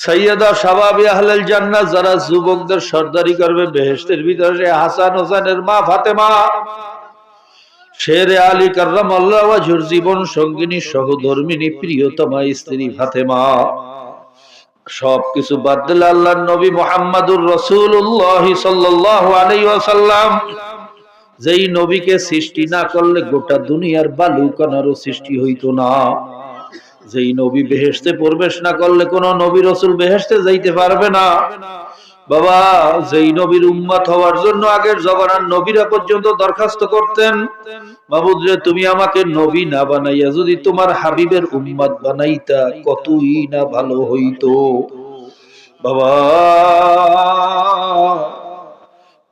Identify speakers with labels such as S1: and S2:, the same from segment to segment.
S1: সৈয়দা শাবাবি আহলেল জান্নাত যারা যুবকদের সর্দারি করবে, বেহেশতের ভিতরে হাসান হোসেনের মা ফাতেমা আলী কার্রাম জীবন সঙ্গিনী সহধর্মিনী প্রিয়তমা স্ত্রী ফাতেমা। সবকিছু বাদ দিলে আল্লাহ নবী মোহাম্মদুর রসুল্লাহ যেই নবীকে সৃষ্টি না করলে গোটা দুনিয়ার বালু কানারও সৃষ্টি হইতো না। যেই নবী বেহেশতে প্রবেশ না করলে কোন নবী রসুল বেহেশতে যাইতে পারবে না। বাবা, যেই নবীর উম্মাত হওয়ার জন্য আগের জমানার নবীরা পর্যন্ত দরখাস্ত করতেন। বাবুদ রে তুমি আমাকে নবী না বানাইয়া যদি তোমার হাবিবের উম্মাত বানাইতা, কতই না ভালো হইতো। বাবা,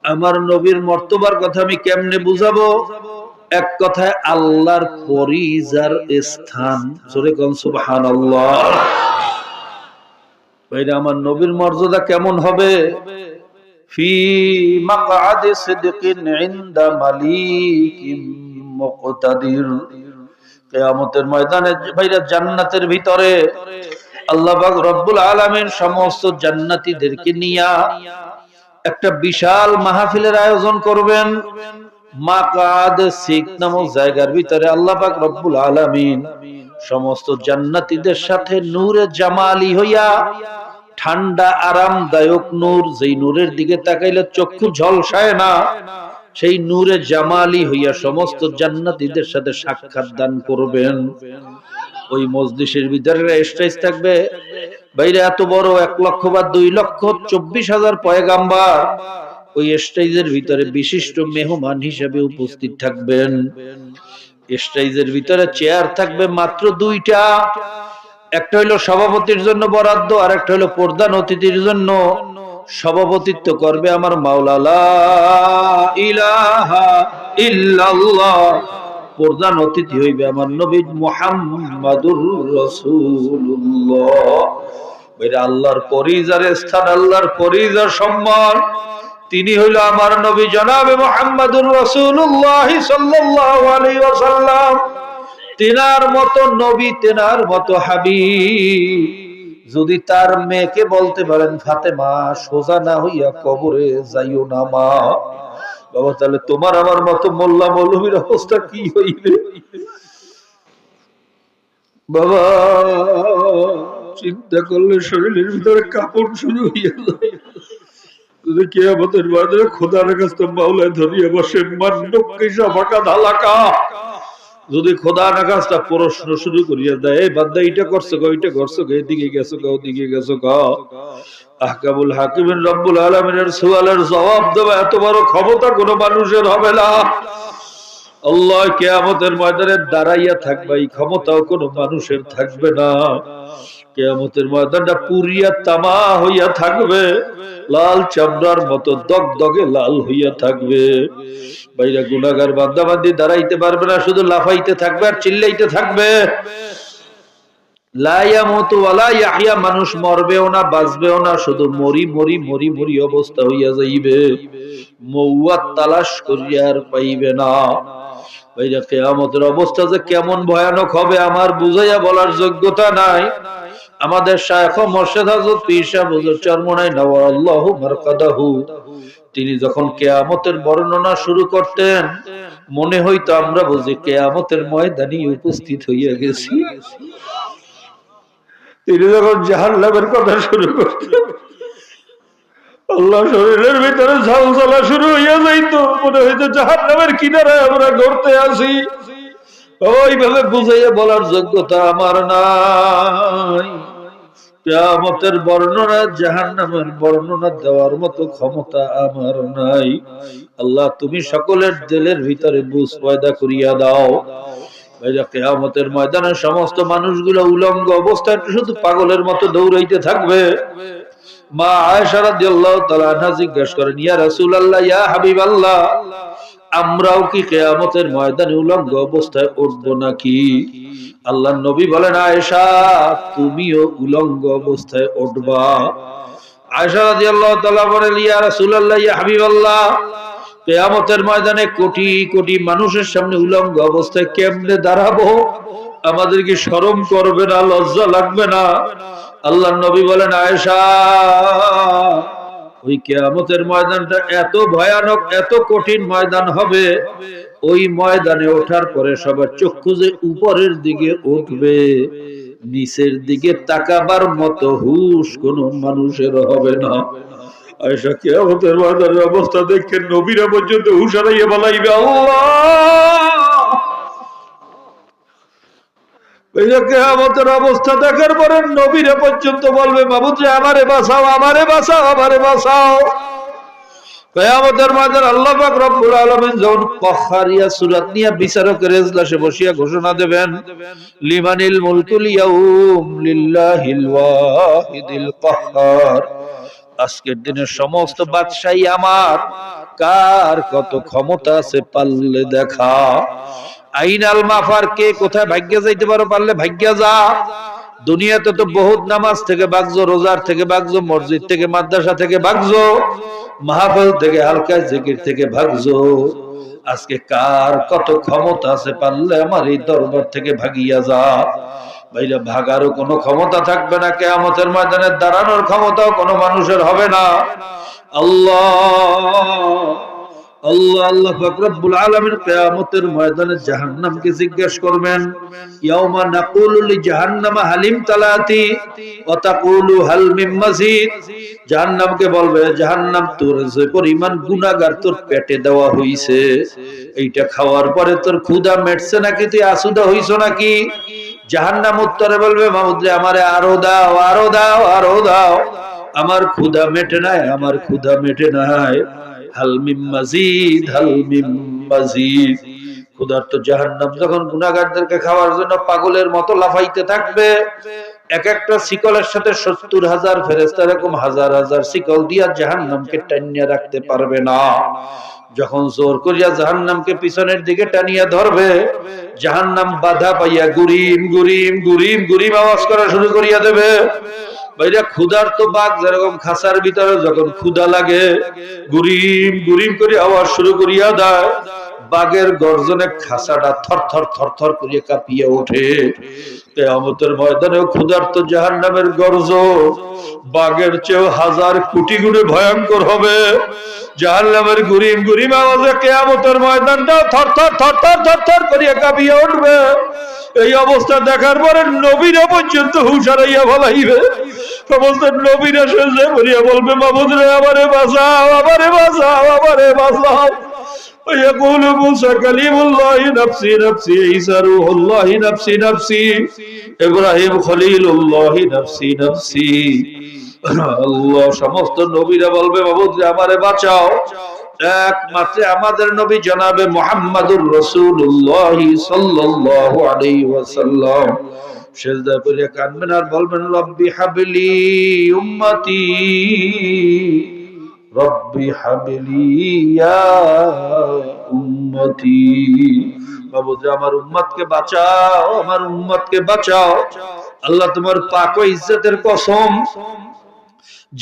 S1: আমার নবীর মর্তবার কথা আমি কেমনে বুঝাবো? এক কথায় আল্লাহর পরিজার স্থান। জোরে কোন আমার নবীর মর্যাদা কেমন হবে? ময়দানে ভাইরা জান্নাতের ভিতরে আল্লাহ রব্বুল সমস্ত জান্নাতীদেরকে নিয়া একটা বিশাল মাহফিলের আয়োজন করবেন। মাকাদ সিক নামক জায়গার ভিতরে আল্লাহ পাক রব্বুল আলামিন সমস্ত জান্নাতীদের সাথে নূরে জামালি হইয়া ঠান্ডা, আরামদায়ক নূর, যেই নূরের দিকে তাকাইলে চক্ষু ঝলসায় না, সেই নূরে জামালি হইয়া সমস্ত জান্নাতীদের সাথে সাক্ষাৎ দান করবেন। ওই মজলিসের ভিতরে স্টেজ থাকবে। বাইরে এত বড় এক লক্ষ বা দুই লক্ষ, চব্বিশ হাজার পয়গাম্বার ওই স্টেজের ভিতরে বিশিষ্ট মেহমান হিসেবে উপস্থিত থাকবেন। স্টেজের ভিতরে চেয়ার থাকবে মাত্র দুইটা। একটা হইল সভাপতির জন্য বরাদ্দ আর একটা হইল প্রধান অতিথির জন্য। সভাপতিত্ব করবে আমার মাওলালা ইলাহা ইল্লাল্লাহ। প্রধান অতিথি হইবে আমার নবী মুহাম্মাদুর রাসূলুল্লাহ। আল্লাহর পরিজার স্থান, আল্লাহর পরিজার সম্মান। তিনি হইল আমার নবী জনাবে মোহাম্মদুর আলাইহি ওয়াসাল্লাম। তিনার মতো নবী, তেনার মতো হাবি যদি তার মেয়েকে বলতে পারেন, ফাতেমা, সোজা না হইয়া কবরে যাইও না মা। বাবা, তাহলে তোমার আমার মতো মোল্লা মৌলবীর অবস্থা কি হইবে? বাবা, চিন্তা করলে শরীরের ভিতরে কাপড় শুরু হইয়া যায়। যদি খোদার কাছ খোদা নাকাজটা প্রশ্ন শুরু করিয়া দেয়, এই বান্দা এটা করছ গো এটা করছ গো, এদিকে গেছো গো, ওদিকে গেছো গো। আহকাবুল হাকিমিন রব্বুল আলমিনের সুয়ালের জবাব দেওয়া এত বড় ক্ষমতা কোনো মানুষের হবে না। আল্লাহ কেয়ামতের ময়দানে দাঁড়াইয়া থাকবে, এই ক্ষমতাও কোনো মানুষের থাকবে না। কেয়ামতের ময়দানটা পুরিয়া তামা হইয়া থাকবে। লাল চামড়ার মতো দগ দগে লাল হইয়া থাকবে। বাইরা গুনাগার বান্দাবান্দি দাঁড়াইতে পারবে না, শুধু লাফাইতে থাকবে আর চিল্লাইতে থাকবে। মানুষ মরবেও না, বাঁচবেও না, শুধু মরি মরি মরি মরি অবস্থা হইয়া যাইবে। মৌয়াত তালাশ করিয়া আর পাইবে না। কেয়ামতের অবস্থা যে কেমন ভয়ানক হবে, আমার বুঝাইয়া বলার যোগ্যতা নাই। আমাদের শায়খ মোর্শেদ হযরত পীর সাহেব হুজুর চরমনাই নওয়াল্লাহু মারকাদাহু। তিনি যখন কেয়ামতের বর্ণনা শুরু করতেন, মনে হইতো আমরা বুঝি কেয়ামতের ময়দানে উপস্থিত হইয়া গেছি। তিনি যখন জাহান্নামের কথা শুরু করতেন, আল্লাহ শরীরের ভিতরে ঝাল ঝালা শুরু হইয়া যাইতো। মনে হইতো জাহান্নামের কিনারে আমরা ঘুরতে আসি ওইভাবে বুঝাইয়া বলার যোগ্যতা আমার নাই। কেয়ামতের বর্ণনা, জাহান্নামের বর্ণনা দেওয়ার মতো ক্ষমতা আমার নাই। আল্লাহ, তুমি সকলের দিলের ভিতরে বুঝ পয়দা করিয়া দাও। কেয়ামতের ময়দানে সমস্ত মানুষগুলো উলঙ্গ অবস্থায় শুধু পাগলের মতো দৌড়াইতে থাকবে। মা আয়েশা রাদিয়াল্লাহু তাআলা আনহা জিজ্ঞাসা করেন, ইয়া রাসূলুল্লাহ, ইয়া হাবিবাল্লাহ আমরাও কি কেয়ামতের ময়দানে উলঙ্গ অবস্থায় উঠব নাকি? আল্লাহ নবী বলেন, আয়েশা, তুমিও উলঙ্গ অবস্থায় উঠবা। আয়েশা বলেন, ইয়া ইয়া হাবিবাল্লাহ, কেয়ামতের ময়দানে কোটি কোটি মানুষের সামনে উলঙ্গ অবস্থায় কেমনে দাঁড়াবো? আমাদের কি করবে না, লজ্জা লাগবে না। আল্লাহ নবী বলেন, আয়েশা ওই কেয়ামতের ময়দানটা এত ভয়ানক, এত কঠিন ময়দান হবে, ওই ময়দানে ওঠার পরে সবার চক্ষু যে উপরের দিকে উঠবে, নিচের দিকে তাকাবার মতো হুশ কোন মানুষের হবে না। আয়সা, কেয়ামতের ময়দানের অবস্থা দেখে নবীরা পর্যন্ত হুশ হারাইয়া বলাইবে, আল্লাহ! কেয়ামতের অবস্থা, দেখার পরে পর্যন্ত বলবে যে আমারে আমারে আমারে কেয়ামতের আল্লাহ পাক রব্বুল যখন বিচারকের এজলাসে বসিয়া ঘোষণা দেবেন, লিমানিল মুলকুল ইয়াউম লিল্লাহিল ওয়াহিদিল কাহ্হার আজকের দিনের সমস্ত বাদশাহী আমার, কার কত ক্ষমতা আছে পারলে দেখা। আইনাল মাফার কে কোথায় ভাগ্যে যাইতে পারো পারলে ভাগ্যে যা। দুনিয়াতে তো বহুত নামাজ থেকে বাগজো, রোজার থেকে বাগজো, মসজিদ থেকে মাদ্রাসা থেকে বাগজো, মাহফিল থেকে হালকা জিকির থেকে ভাগজো আজকে কার কত ক্ষমতা আছে পারলে আমার এই দরবার থেকে ভাগিয়া যা। ভাইরা, ভাগারও কোনো ক্ষমতা থাকবে না, কেয়ামতের ময়দানে দাঁড়ানোর ক্ষমতাও কোনো মানুষের হবে না। আল্লাহ। আল্লাহ আল্লাহ পাক রব্বুল আলামিন কিয়ামতের ময়দানে জাহান্নামকে জিজ্ঞেস করবেন, ইয়াউমা নাকুলু লি জাহান্নাম হালিম তালাতি, ওয়া তাকুলু হাল মিন মাজিদ। জাহান্নামকে বলবে, জাহান্নাম তোর যে পরিমাণ গুনাহগার তোর পেটে দেওয়া হইছে, এইটা খাওয়ার পরে তোর ক্ষুধা মেটছে নাকি, তুই আসুদা হইছো নাকি? জাহান্নাম উত্তরে বলবে, মাহমুদরে, আমারে আরও দাও আরও দাও আরও দাও। আমার ক্ষুধা মেটে নাই, আমার ক্ষুধা মেটে নাই। পাগলের মতো লাফাইতে থাকবে, এক একটা শিকলের সাথে সত্তর হাজার ফেরেস্তা এরকম হাজার হাজার শিকল দিয়া জাহান্নামকে টানিয়ে রাখতে পারবে না। যখন জোর করিয়া জাহান্নামকে পিছনের দিকে টানিয়া ধরবে, জাহান্নাম বাধা পাইয়া গুরিম গুরিম গুরিম গুরিম আওয়াজ করা শুরু করিয়া দেবে। ভাইরা ক্ষুধার তো বাঘ যেরকম খাসার ভিতরে যখন ক্ষুধা লাগে, গুরিম গুরিম করে আওয়াজ শুরু করিয়া দেয়। বাঘের গর্জনে খাসাটা থর থর থর থর করিয়া কাঁপিয়ে ওঠে। কেয়ামতের ময়দানেও ক্ষুধার্ত জাহান নামের গর্জ। বাঘের চেয়েও হাজার কোটি গুণে ভয়ঙ্কর হবে। জাহান নামের গুরিম গুরিম আওয়াজে কেয়ামতের ময়দানটাও থর থর থর থর থর থর করিয়া কাঁপিয়ে উঠবে। এই অবস্থা দেখার পরে নবীরা পর্যন্ত হুশারাইয়া বলাইবে সমস্ত নবীরা সেজে করিয়া বলবে মাহমুদরে আমারে বাঁচাও আমারে বাঁচাও আমারে বাঁচাও। ويقول موسى كليم الله نفسي نفسي عيسى روح الله نفسي نفسي ইব্রাহিম খলিলুল্লাহ নফসি নফসি আল্লাহ সমস্ত নবীরা বলবে বাবুদ আমারে বাঁচাও একমাত্র আমাদের নবী জানাবে মোহাম্মদুর রসুল্লাহ সাল্লাল্লাহু আলাইহি ওয়াসাল্লাম সেজদা করে কানবেন আর বলবেন রব্বি হাবলি উম্মতি রব্বি ইয়া উম্মতি। বাবুজি আমার উম্মতকে বাঁচাও, আমার উম্মতকে বাঁচাও। আল্লাহ তোমার পাক ইজ্জতের কসম।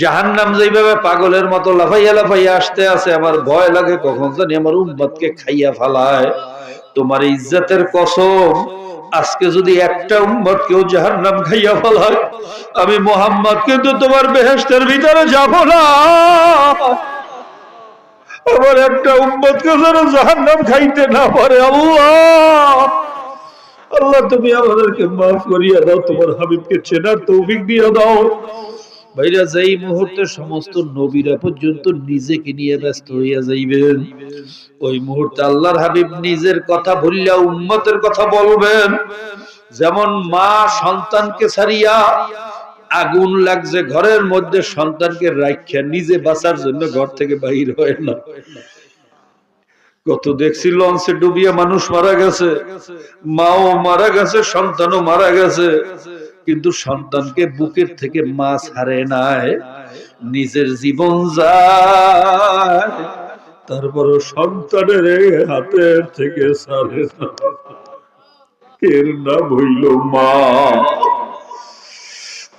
S1: জাহান্নাম যেভাবে পাগলের মতো লাফাইয়া লাফাইয়া আসতে আছে, আমার ভয় লাগে কখন জানি আমার উম্মতকে খাইয়া ফালায়। তোমার ইজ্জতের কসম। আজকে যদি একটা উম্মত কেউ জাহার নাম খাইয়া ফেলায়, আমি মোহাম্মদ কিন্তু তোমার বেহেস্তের ভিতরে যাব না। আমার একটা উম্মত কেউ যেন জাহার নাম খাইতে না পারে, আল্লাহ। আল্লাহ, তুমি আমাদেরকে মাফ করিয়া দাও, তোমার হাবিবকে চেনার তৌফিক দিয়ে দাও। ভাইরা যেই মুহূর্তে সমস্ত নবীরা পর্যন্ত নিজেকে নিয়ে ব্যস্ত হইয়া যাইবেন, ওই মুহূর্তে আল্লাহর হাবিব নিজের কথা ভুলিয়া উম্মতের কথা বলবেন। যেমন মা সন্তানকে ছাড়িয়া আগুন লাগছে ঘরের মধ্যে, সন্তানকে রাখিয়া নিজে বাঁচার জন্য ঘর থেকে বাহির হয় না। কত দেখছি লঞ্চে ডুবিয়া মানুষ মারা গেছে, মাও মারা গেছে, সন্তানও মারা গেছে। কিন্তু সন্তানকে বুকের থেকে মাছ হারে নাই নিজের জীবন যায়, তারপরও সন্তানের হাতের থেকে সারে এর নাম হইল মা।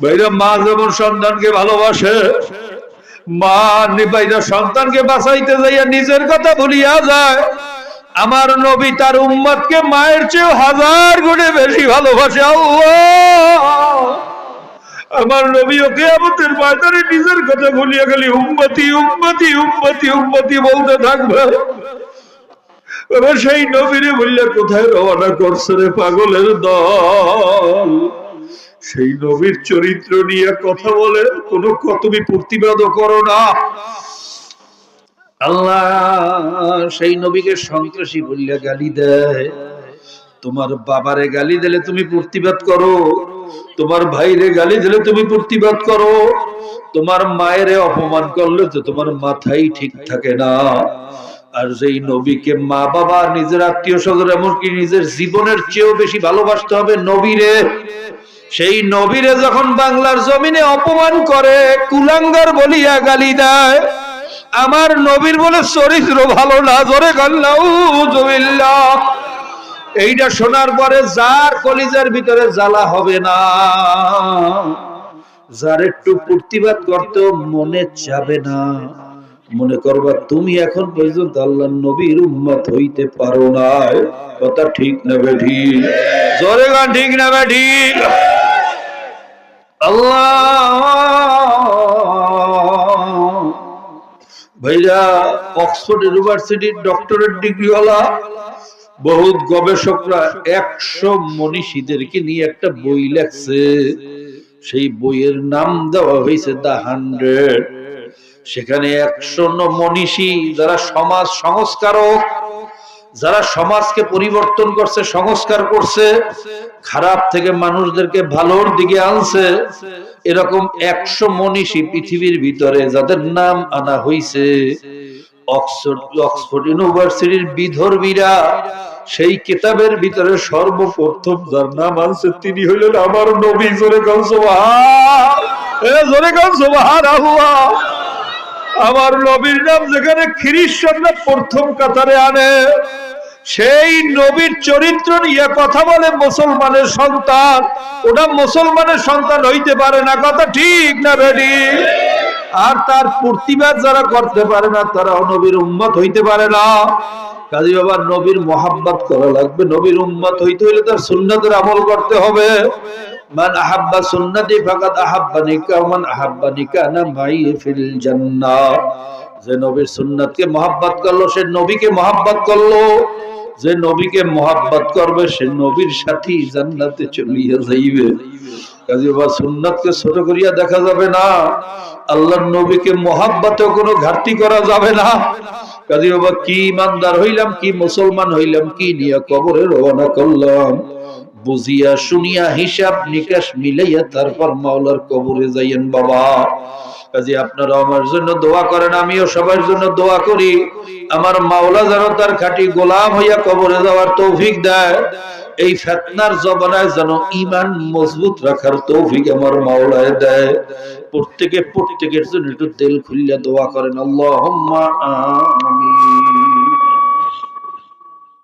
S1: ভাইরা, মা যেমন সন্তানকে ভালোবাসে, মা নিবাইরা সন্তানকে বাঁচাইতে যাইয়া নিজের কথা ভুলিয়া যায়। আমার নবী তার উম্মতকে মায়ের চেয়ে হাজার গুণে বেশি ভালোবাসে আমার নবী ওকে আমাদের ময়দানে নিজের কথা ভুলিয়া গেলি উম্মতি উম্মতি উম্মতি উম্মতি বলতে থাকবে। এবার সেই নবীরে বললে, কোথায় রওনা করছে রে পাগলের দল? সেই নবীর চরিত্র নিয়ে কথা বলে, কোন তুমি প্রতিবাদও করো না। আল্লাহ, সেই নবীকে সন্ত্রাসী বললে গালি দেয়। তোমার বাবারে গালি দিলে তুমি প্রতিবাদ করো। তোমার ভাইরে গালি দিলে তুমি প্রতিবাদ করো। তোমার মায়েরে অপমান করলে তো তোমার মাথাই ঠিক থাকে না। আর যেই নবীকে মা বাবা নিজের আত্মীয় স্বজন এমনকি নিজের জীবনের চেয়েও বেশি ভালোবাসতে হবে নবীরে। সেই নবীরে যখন বাংলার জমিনে অপমান করে, কুলাঙ্গার বলিয়া গালি দেয় আমার নবীর বলে চরিত্র ভালো না ধরে গাল্লাউজুবিল্লাহ এইটা শোনার পরে যার কলিজার ভিতরে জ্বালা হবে না, যার একটু প্রতিবাদ করতেও মনে যাবে না। মনে করবা, তুমি এখন পর্যন্ত আল্লাহ নবীর উম্মত হইতে পারো না। কথা ঠিক না বেঠি জোরে গান, ঠিক না বেঠি আল্লাহ! ভাইরা অক্সফোর্ড ইউনিভার্সিটির ডক্টরেট ডিগ্রিওয়ালা গবেষকরা একশো মনীষীদেরকে নিয়ে একটা বই লেখছে। সেই বইয়ের নাম দেওয়া হয়েছে দা হান্ড্রেড। সেখানে একশো মনীষী যারা সমাজ সংস্কারক যারা সমাজকে পরিবর্তন করছে, সংস্কার করছে, খারাপ থেকে মানুষদেরকে ভালোর দিকে আনছে, এরকম একশো মনীষী পৃথিবীর ভিতরে যাদের নাম আনা হইছে, অক্সফোর্ড ইউনিভার্সিটির বিধর্মীরা, সেই কিতাবের ভিতরে সর্বপ্রথম যার নাম আনছে তিনি হইলেন আমার নবী। জোরে গান সোবাহার জোরে গান সোবাহার আল্লাহ। আমার নবীর নাম যেখানে খ্রিস্টানরা প্রথম কাতারে আনে, সেই নবীর চরিত্র নিয়ে কথা বলে মুসলমানের সন্তান। ওটা মুসলমানের সন্তান হইতে পারে না, কথা ঠিক না বেডি আর তার প্রতিবাদ যারা করতে পারে না তারা নবীর উম্মত হইতে পারে না। কাজী বাবা নবীর মোহাব্বত করা লাগবে, নবীর উম্মত হইতে হইলে তার সুন্নতের আমল করতে হবে। মান আহাব্বা সুন্নতি ফাকাদ যে নবীর মোহাব্বত করল, সে নবীকে মোহাব্বত করল। যে নবীকে মোহাব্বত করবে, সে নবীর সাথী জান্নাতে যাইবে। সুন্নাতকে ছোট করিয়া দেখা যাবে না। আল্লাহর নবীকে মোহাব্বতে কোনো ঘাটতি করা যাবে না। কাজী বাবা, কি ইমানদার হইলাম, কি মুসলমান হইলাম, কি নিয়ে কবরে রওনা করলাম। বুঝিয়া শুনিয়া হিসাব নিকাশ মিলাইয়া তারপর মাওলার কবরে যাইয়েন বাবা। কাজে, আপনারা আমার জন্য দোয়া করেন, আমিও সবার জন্য দোয়া করি। আমার মাওলা যেন তার খাঁটি গোলাম হইয়া কবরে যাওয়ার তৌফিক দেয়। এই ফেতনার জবানায় যেন ইমান মজবুত রাখার তৌফিক আমার মাওলায় দেয়। প্রত্যেকে, প্রত্যেকের জন্য একটু তেল খুললে দোয়া করেন। আল্লাহ